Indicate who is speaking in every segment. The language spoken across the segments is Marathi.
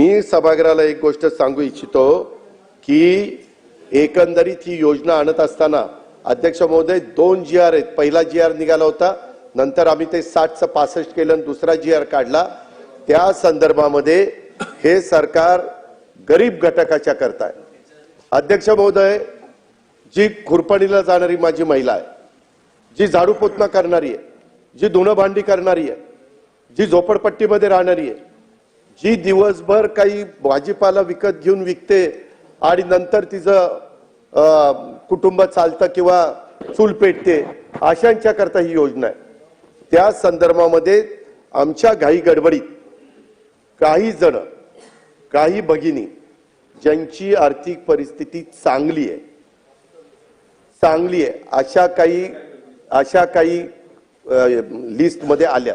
Speaker 1: मी सभागृहाला एक गोष्ट सांगू इच्छितो की एकंदरीत ही योजना आणत असताना अध्यक्ष महोदय दोन जी आर आहेत. पहिला जी आर निघाला होता नंतर आम्ही ते साठचं पासष्ट केलं आणि दुसरा जी आर काढला. त्या संदर्भामध्ये हे सरकार गरीब घटकाच्या करताय. आहे अध्यक्ष महोदय जी खुरपणीला जाणारी माझी महिला आहे जी झाडू पोतना करणारी आहे जी धुणं भांडी करणारी आहे जी झोपडपट्टीमध्ये राहणारी आहे जी दिवसभर काही भाजीपाला विकत घेऊन विकते आणि नंतर तिचं कुटुंब चालतं किंवा चूल पेटते अशांच्या करता ही योजना आहे. त्या संदर्भामध्ये आमच्या घाई गडबडीत काही जण काही भगिनी ज्यांची आर्थिक परिस्थिती चांगली आहे चांगली आहे अशा काही अशा काही लिस्टमध्ये आल्या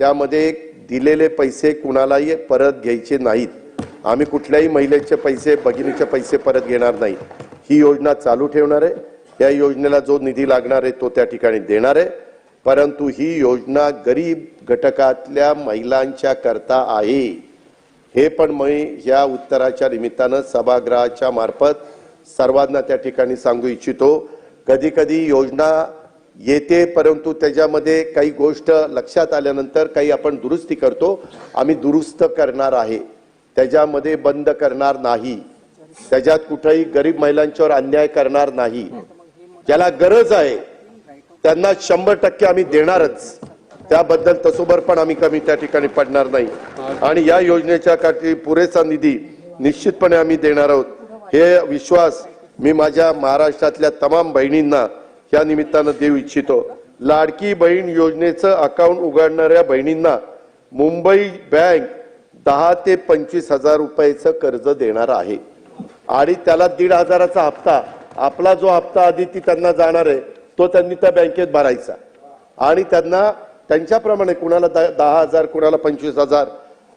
Speaker 1: त्यामध्ये दिलेले पैसे कुणालाही परत घ्यायचे नाहीत. आम्ही कुठल्याही महिलेचे पैसे भगिनीचे पैसे परत घेणार नाही. ही योजना चालू ठेवणार आहे. या योजनेला जो निधी लागणार आहे तो त्या ठिकाणी देणार आहे. परंतु ही योजना गरीब घटकातल्या महिलांच्या करता आहे. हे पण मी या उत्तराच्या निमित्तानं सभागृहाच्या मार्फत सर्वांना त्या ठिकाणी सांगू इच्छितो. कधी कधी योजना येते परंतु त्याच्यामध्ये काही गोष्ट लक्षात आल्यानंतर काही आपण दुरुस्ती करतो. आम्ही दुरुस्त करणार आहे. त्याच्यामध्ये बंद करणार नाही. त्याच्यात कुठेही गरीब महिलांच्यावर अन्याय करणार नाही. ज्याला गरज आहे त्यांना शंभर टक्के आम्ही देणारच. त्याबद्दल तसोबर पण आम्ही कमी त्या ठिकाणी पडणार नाही. आणि या योजनेच्या काठी पुरेसा निधी निश्चितपणे आम्ही देणार आहोत. हे विश्वास मी माझ्या महाराष्ट्रातल्या तमाम बहिणींना या निमित्तानं देऊ इच्छितो. लाडकी बहीण योजनेचं अकाउंट उघडणाऱ्या बहिणींना मुंबई बँक दहा ते पंचवीस हजार रुपयाचं कर्ज देणार आहे. आणि त्याला दीड हजाराचा हप्ता आपला जो हप्ता आधी ती त्यांना जाणार आहे तो त्यांनी त्या बँकेत भरायचा. आणि त्यांना त्यांच्याप्रमाणे कुणाला द- दहा हजार कुणाला पंचवीस हजार.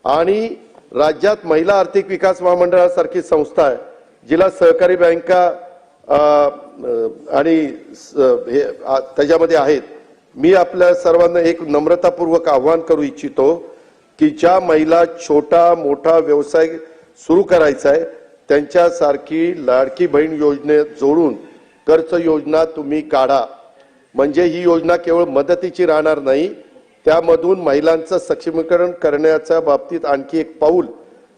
Speaker 1: आणि राज्यात महिला आर्थिक विकास महामंडळासारखी संस्था आहे जिला सहकारी बँका आणि स- हे त्याच्यामध्ये आहेत. मी आपल्या सर्वांना एक नम्रतापूर्वक आव्हान करू इच्छितो की ज्या महिला छोटा मोठा व्यवसाय सुरू करायचा आहे त्यांच्यासारखी लाडकी बहीण योजनेत जोडून कर्ज योजना तुम्ही काढा. म्हणजे ही योजना केवळ मदतीची राहणार नाही त्यामधून महिलांचं सक्षमीकरण करण्याच्या बाबतीत आणखी एक पाऊल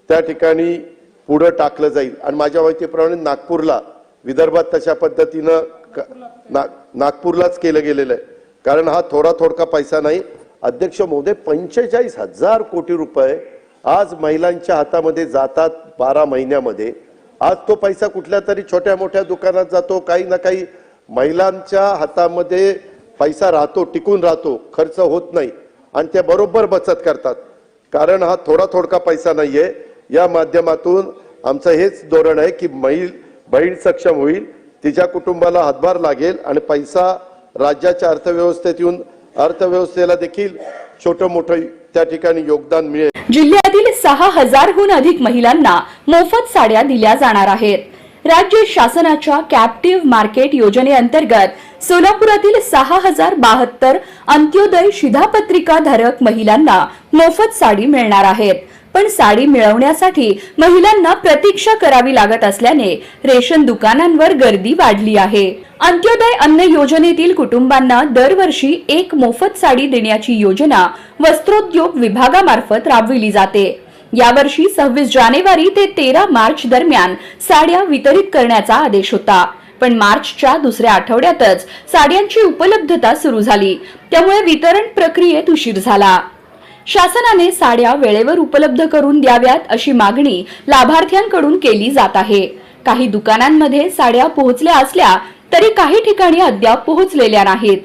Speaker 1: त्या ठिकाणी पुढं टाकलं जाईल. आणि माझ्या माहितीप्रमाणे नागपूरला विदर्भात तशा पद्धतीनं क- ना- नागपूरलाच केलं गेलेलं आहे. कारण हा थोडा थोडका पैसा नाही. अध्यक्ष मोदी पंचेचाळीस हजार कोटी रुपये आज महिलांच्या हातामध्ये जातात बारा महिन्यामध्ये. आज तो पैसा कुठल्या तरी छोट्या मोठ्या दुकानात जातो काही ना काही महिलांच्या हातामध्ये पैसा राहतो टिकून राहतो खर्च होत नाही. आणि त्या बरोबर बचत करतात. कारण हा थोडा थोडका पैसा नाही आहे या माध्यमातून आमचं हेच धोरण आहे की महिल बहीण सक्षम होईल तिच्या कुटुंबाला हातभार लागेल आणि पैसा राज्याच्या अर्थव्यवस्थेत येऊन अर्थव्यवस्थेला देखील छोटं मोठं त्या ठिकाणी योगदान मिळेल.
Speaker 2: जिल्ह्यातील सहा हजारहून अधिक महिलांना मोफत साड्या दिल्या जाणार आहेत. राज्य शासनाच्या कॅप्टिव्ह मार्केट योजनेअंतर्गत सोलापुरातील सहा हजार बहात्तर अंत्योदय शिधापत्रिका धारक महिलांना मोफत साडी मिळणार आहेत. पण साडी मिळवण्यासाठी महिलांना प्रतीक्षा करावी लागत असल्याने रेशन दुकानांवर गर्दी वाढली आहे. अंत्योदय अन्न योजनेतील कुटुंबांना दरवर्षी एक मोफत साडी देण्याची योजना वस्त्रोद्योग विभागामार्फत राबविली जाते. यावर्षी सव्वीस जानेवारी ते तेरा मार्च दरम्यान साड्या वितरित करण्याचा आदेश होता. पण मार्चच्या दुसऱ्या आठवड्यातच साड्यांची उपलब्धता सुरू झाली. त्यामुळे वितरण प्रक्रियेत उशीर झाला. शासनाने साड्या वेळेवर उपलब्ध करून द्याव्यात अशी मागणी लाभार्थ्यांकडून केली जात आहे. काही दुकानांमध्ये साड्या पोहोचल्या असल्या तरी काही ठिकाणी अद्याप पोहोचलेल्या नाहीत.